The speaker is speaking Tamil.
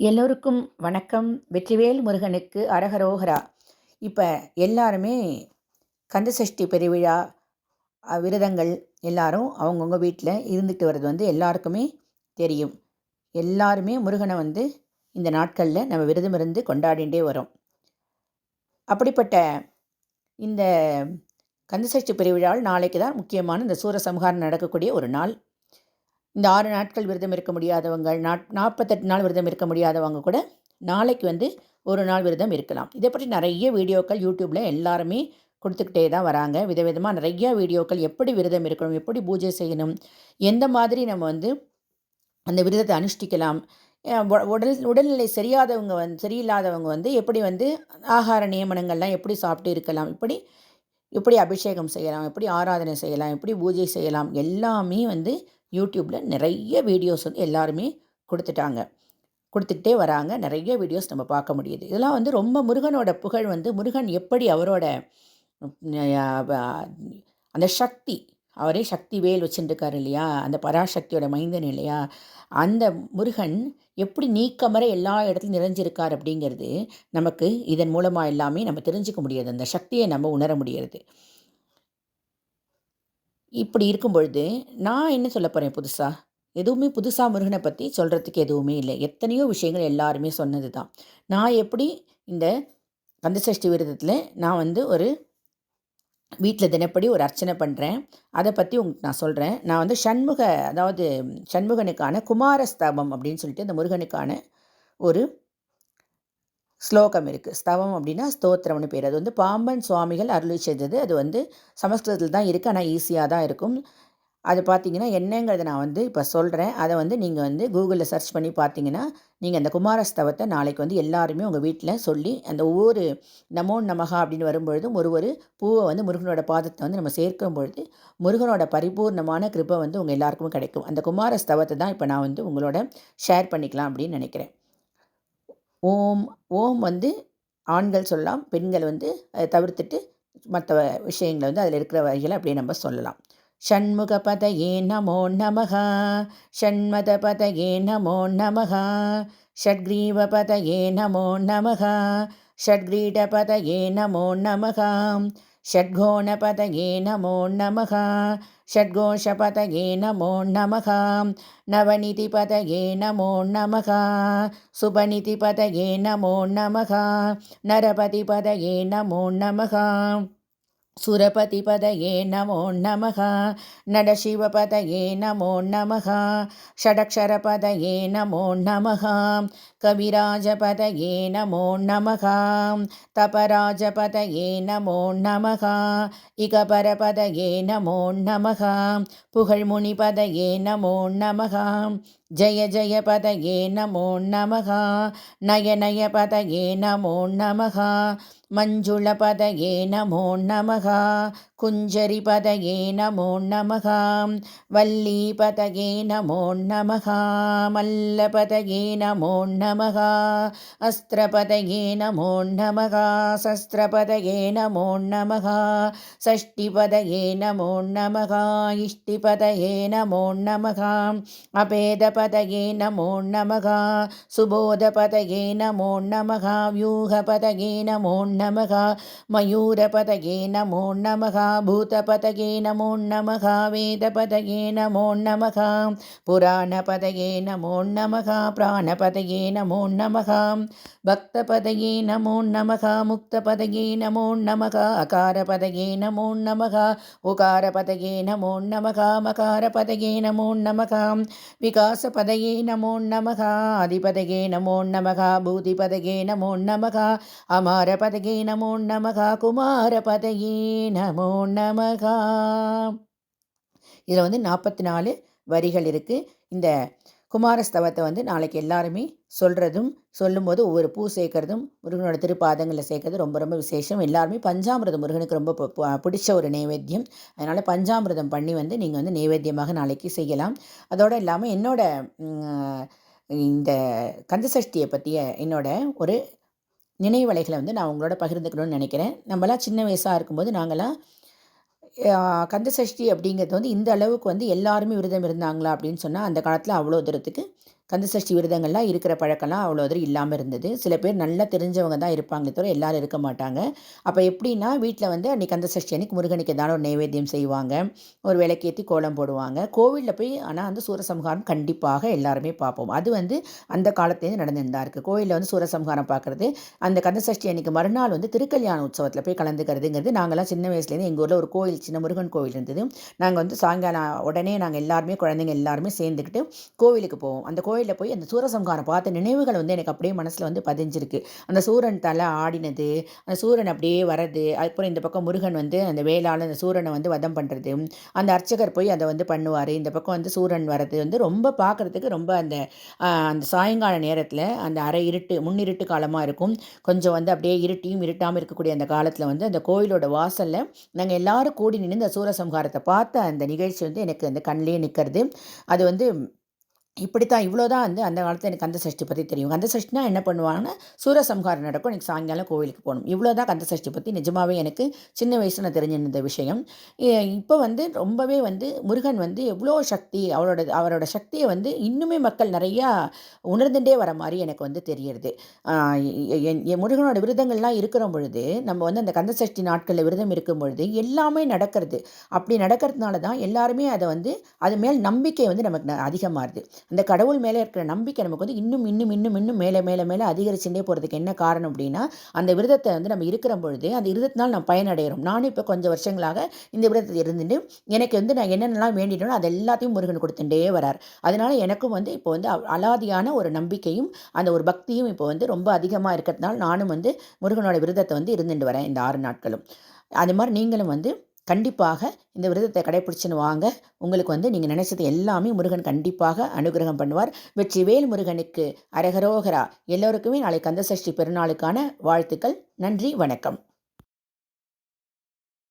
எல்லோருக்கும் வணக்கம். வெற்றிவேல் முருகனுக்கு அரகரோகரா இப்போ எல்லாருமே கந்தசஷ்டி பெருவிழா விரதங்கள் எல்லாரும் அவங்கவுங்க வீட்டில் இருந்துட்டு வர்றது வந்து எல்லாருக்குமே தெரியும். எல்லாருமே முருகனை வந்து இந்த நாட்களில் நம்ம விரதம் இருந்து கொண்டாடிண்டே வரோம் அப்படிப்பட்ட இந்த கந்தசஷ்டி பெருவிழாவில் நாளைக்கு தான் முக்கியமான இந்த சூரசம்ஹாரம் நடக்கக்கூடிய ஒரு நாள். இந்த ஆறு நாட்கள் விரதம் இருக்க முடியாதவங்க நாட் நாற்பத்தெட்டு நாள் விரதம் இருக்க முடியாதவங்க கூட நாளைக்கு வந்து ஒரு நாள் விரதம் இருக்கலாம். இதை பற்றி நிறைய வீடியோக்கள் யூடியூப்பில் எல்லாருமே கொடுத்துக்கிட்டே தான் வராங்க. விதவிதமாக நிறைய வீடியோக்கள் எப்படி விரதம் இருக்கணும் எப்படி பூஜை செய்யணும் எந்த மாதிரி நம்ம வந்து அந்த விரதத்தை அனுஷ்டிக்கலாம் உடல் உடல்நிலை சரியாதவங்க வந்து சரியில்லாதவங்க வந்து எப்படி வந்து ஆகார நியமனங்கள்லாம் எப்படி சாப்பிட்டு இருக்கலாம் இப்படி எப்படி அபிஷேகம் செய்யலாம் எப்படி ஆராதனை செய்யலாம் எப்படி பூஜை செய்யலாம் எல்லாமே வந்து யூடியூப்பில் நிறைய வீடியோஸ் வந்து எல்லாருமே கொடுத்துட்டாங்க. கொடுத்துக்கிட்டே வராங்க. நிறைய வீடியோஸ் நம்ம பார்க்க முடியுது. இதெல்லாம் வந்து ரொம்ப முருகனோட புகழ் வந்து முருகன் எப்படி அவரோட அந்த சக்தி அவரே சக்தி வேல் வச்சுட்டுருக்காரு இல்லையா? அந்த பராசக்தியோட மைந்தன் இல்லையா? அந்த முருகன் எப்படி நீக்கமர எல்லா இடத்துலையும் நிறைஞ்சிருக்கார் அப்படிங்கிறது நமக்கு இதன் மூலமாக எல்லாமே நம்ம தெரிஞ்சுக்க முடியாது. அந்த சக்தியை நம்ம உணர முடியாது. இப்படி இருக்கும் பொழுது நான் என்ன சொல்ல போகிறேன் புதுசாக எதுவுமே புதுசாக முருகனை பற்றி சொல்கிறதுக்கு எதுவுமே இல்லை. எத்தனையோ விஷயங்கள் எல்லாருமே சொன்னது தான். நான் எப்படி இந்த கந்தசஷ்டி விரதத்தில் நான் வந்து ஒரு வீட்டில் தினப்படி ஒரு அர்ச்சனை பண்ணுறேன் அதை பற்றி உங்களுக்கு நான் சொல்கிறேன் நான் வந்து சண்முக அதாவது சண்முகனுக்கான குமாரஸ்தாபம் அப்படின்னு சொல்லிட்டு இந்த முருகனுக்கான ஒரு ஸ்லோகம் இருக்குது ஸ்தவம் அப்படின்னா ஸ்தோத்திரம்னு பேர். அது வந்து பாம்பன் சுவாமிகள் அருளி செய்தது அது வந்து சமஸ்கிருதத்தில் தான் இருக்குது ஆனால் ஈஸியாக தான் இருக்கும். அது பார்த்தீங்கன்னா என்னங்கிறத நான் வந்து இப்போ சொல்கிறேன் அதை வந்து நீங்கள் வந்து கூகுளில் சர்ச் பண்ணி பார்த்தீங்கன்னா நீங்கள் அந்த குமாரஸ்தவத்தை நாளைக்கு வந்து எல்லாருமே உங்கள் வீட்டில் சொல்லி அந்த ஒவ்வொரு நமோ நமகா அப்படின்னு வரும்பொழுதும் ஒரு ஒரு பூவை வந்து முருகனோட பாதத்தை வந்து நம்ம சேர்க்கும் பொழுது முருகனோட பரிபூர்ணமான கிருப்பை வந்து உங்கள் எல்லாருக்கும் கிடைக்கும். அந்த குமாரஸ்தவத்தை தான் இப்போ நான் வந்து உங்களோட ஷேர் பண்ணிக்கலாம் அப்படின்னு நினைக்கிறேன். ஓம் ஓம் வந்து ஆண்கள் சொல்லலாம் பெண்கள் வந்து அதை தவிர்த்துட்டு மற்ற விஷயங்களை வந்து அதில் இருக்கிற வகைகளை அப்படியே நம்ம சொல்லலாம். ஷண்முகபதயே நமோ நமக ஷண்மதபதயே நமோ நமக ஷட்கிரீவபதயே நமோ நமக ஷட்கிரீடபதயே நமோ நமகாம் षड्घोणपतये नमो नमः। षड्घोषपतये नमो नमः। नवनीतिपतये नमो नमः। सुपनीतिपतये नमो नमः। नरपतिपतये नमो नमः। सुरपतिपदये नमो नमः नडशिवपदये नमो नमः षडक्षरपदये नमो नमः कविराजपदये नमो नमः तपराजपदये नमो नमः इकपरपदये नमो नमः पुगळ्मुनिपदये नमो नमः जय जय पदये नमो नमः। नय नय पदये नमो नमः। मञ्जुळपदये नमो नमः। कुञ्जरिपदये नमो नमः वल्लीपदये नमो नमः मल्लपदये नमो नमः अस्त्रपदये नमो नमः शस्त्रपदये नमो नमः षष्टिपदये नमो नमः इष्टिपदये नमो नमः अपेदपदये नमो नमः सुबोधपदये नमो नमः व्यूहपदये नमो नमः मयूरपदये नमो नमः भूतपदये नमो नमः वेदपदये नमो नमः पुराणपदये नमो नमः प्राणपदये नमो नमः भक्तपदये नमो नमः मुक्तपदये नमो नमः अकारपदये नमो नमः उकारपदये नमो नमः मकारपदये नमो नमः विकासपदये नमो नमः आदिपदये नमो नमः भूतिपदये नमो नमः अमारपदये नमो नमः कुमारपदये नमो நமகா இதில் வந்து நாற்பத்தி நாலு வரிகள் இருக்குது இந்த குமாரஸ்தவத்தை வந்து நாளைக்கு எல்லாருமே சொல்கிறதும் சொல்லும்போது ஒவ்வொரு பூ சேர்க்கறதும் முருகனோட திருப்பாதங்களில் சேர்க்கறது ரொம்ப ரொம்ப விசேஷம். எல்லாருமே பஞ்சாமிரதம் முருகனுக்கு ரொம்ப பிடிச்ச ஒரு நைவேத்தியம். அதனால் பஞ்சாமிர்தம் பண்ணி வந்து நீங்கள் வந்து நைவேத்தியமாக நாளைக்கு செய்யலாம். அதோடு இல்லாமல் என்னோட இந்த கந்தசஷ்டியை பற்றிய என்னோட ஒரு நினைவலைகளை வந்து நான் உங்களோட பகிர்ந்துக்கணும்னு நினைக்கிறேன். நம்மளாம் சின்ன வயசாக இருக்கும்போது நாங்களாம் கந்தசஷ்டி அப்படிங்கிறது வந்து இந்த அளவுக்கு வந்து எல்லாருமே விரதம் இருந்தாங்களா அப்படின்னு சொன்னால் அந்த காலத்தில் அவ்வளோ தூரத்துக்கு கந்தசஷ்டி விரதங்கள்லாம் இருக்கிற பழக்கம்லாம் அவ்வளோ தூரம் இல்லாமல் இருந்தது. சில பேர் நல்லா தெரிஞ்சவங்க தான் இருப்பாங்களே தவிர எல்லாரும் இருக்க மாட்டாங்க. அப்போ எப்படின்னா வீட்டில் வந்து அன்றைக்கி கந்தசஷ்டி அன்னைக்கு முருகனுக்கு ஏதாவது ஒரு நைவேத்தியம் செய்வாங்க. ஒரு விளக்கேற்றி கோலம் போடுவாங்க. கோவிலில் போய் ஆனால் வந்து சூரசம்ஹாரம் கண்டிப்பாக எல்லாருமே பார்ப்போம். அது வந்து அந்த காலத்துலேருந்து நடந்துருந்தா இருக்குது கோவிலில் வந்து சூரசம்ஹாரம் பார்க்குறது அந்த கந்தசஷ்டி அன்னைக்கு மறுநாள் வந்து திருக்கல்யாண உற்சவத்தில் போய் கலந்துக்கிறதுங்கிறது நாங்கள்லாம் சின்ன வயசுலேருந்து எங்கள் ஊரில் ஒரு கோவில் சின்ன முருகன் கோவில் இருந்தது. நாங்கள் வந்து சாயங்காலம் உடனே நாங்கள் எல்லாருமே குழந்தைங்க எல்லாருமே சேர்ந்துக்கிட்டு கோவிலுக்கு போவோம். அந்த கோயிலில் போய் அந்த சூரசம்காரம் பார்த்த நினைவுகள் வந்து எனக்கு அப்படியே மனசில் வந்து பதிஞ்சிருக்கு. அந்த சூரன் தலை ஆடினது அந்த சூரன் அப்படியே வரது அதுக்கப்புறம் இந்த பக்கம் முருகன் வந்து அந்த வேளால் அந்த சூரனை வந்து வதம் பண்ணுறது அந்த அர்ச்சகர் போய் அதை வந்து பண்ணுவார். இந்த பக்கம் வந்து சூரன் வரது வந்து ரொம்ப பார்க்குறதுக்கு ரொம்ப அந்த அந்த சாயங்கால நேரத்தில் அந்த அரை இருட்டு முன்னிருட்டு காலமாக இருக்கும். கொஞ்சம் வந்து அப்படியே இருட்டியும் இருட்டாமல் இருக்கக்கூடிய அந்த காலத்தில் வந்து அந்த கோயிலோட வாசலில் நாங்கள் எல்லோரும் கூடி நின்று அந்த சூரசம்ஹாரத்தை பார்த்த அந்த நிகழ்ச்சி வந்து எனக்கு அந்த கண்ணிலே நிற்கிறது அது வந்து இப்படித்தான் இவ்வளோ தான் வந்து அந்த காலத்தில் எனக்கு கந்த சஷ்டி பற்றி தெரியும். கந்த சஷ்டினா என்ன பண்ணுவாங்கன்னா சூரசம்ஹாரம் நடக்கும். எனக்கு சாயங்காலம் கோவிலுக்கு போகணும். இவ்வளோ தான் கந்த சஷ்டி பற்றி நிஜமாகவே எனக்கு சின்ன வயசில் நான் தெரிஞ்சிருந்த விஷயம். இப்போ வந்து ரொம்பவே வந்து முருகன் வந்து எவ்வளோ சக்தி அவரோட அவரோட சக்தியை வந்து இன்னுமே மக்கள் நிறையா உணர்ந்துட்டே வர மாதிரி எனக்கு வந்து தெரியுது என் முருகனோட விரதங்கள்லாம் இருக்கிற பொழுது நம்ம வந்து அந்த கந்த சஷ்டி நாட்களில் விரதம் இருக்கும் பொழுது எல்லாமே நடக்கிறது. அப்படி நடக்கிறதுனால தான் எல்லாருமே அதை வந்து அது மேல் நம்பிக்கை வந்து நமக்கு அதிகமாகுது. அந்த கடவுள் மேலே இருக்கிற நம்பிக்கை நமக்கு வந்து இன்னும் இன்னும் இன்னும் இன்னும் மேலே மேலே மேலே அதிகரிச்சுட்டே போகிறதுக்கு என்ன காரணம் அப்படின்னா அந்த விரதத்தை வந்து நம்ம இருக்கிற பொழுது அந்த விரதத்தினால் நம்ம பயனடைகிறோம். நானும் இப்போ கொஞ்சம் வருஷங்களாக இந்த விரதத்தை இருந்துட்டு எனக்கு வந்து நான் என்னென்னலாம் வேண்டிட்டோம் அது எல்லாத்தையும் முருகன் கொடுத்துட்டே வரார். அதனால் எனக்கும் வந்து இப்போ வந்து அலாதியான ஒரு நம்பிக்கையும் அந்த ஒரு பக்தியும் இப்போ வந்து ரொம்ப அதிகமாக இருக்கிறதுனால நானும் வந்து முருகனோட விரதத்தை வந்து இருந்துட்டு வரேன் இந்த ஆறு நாட்களும். அது மாதிரி நீங்களும் வந்து கண்டிப்பாக இந்த விரதத்தை கடைப்பிடிச்சுன்னு வாங்க. உங்களுக்கு வந்து நீங்கள் நினைச்சது எல்லாமே முருகன் கண்டிப்பாக அனுகிரகம் பண்ணுவார். வெற்றி வேல் முருகனுக்கு அரகரோகரா. எல்லோருக்குமே நாளை கந்தசஷ்டி பெருநாளுக்கான வாழ்த்துக்கள். நன்றி வணக்கம்.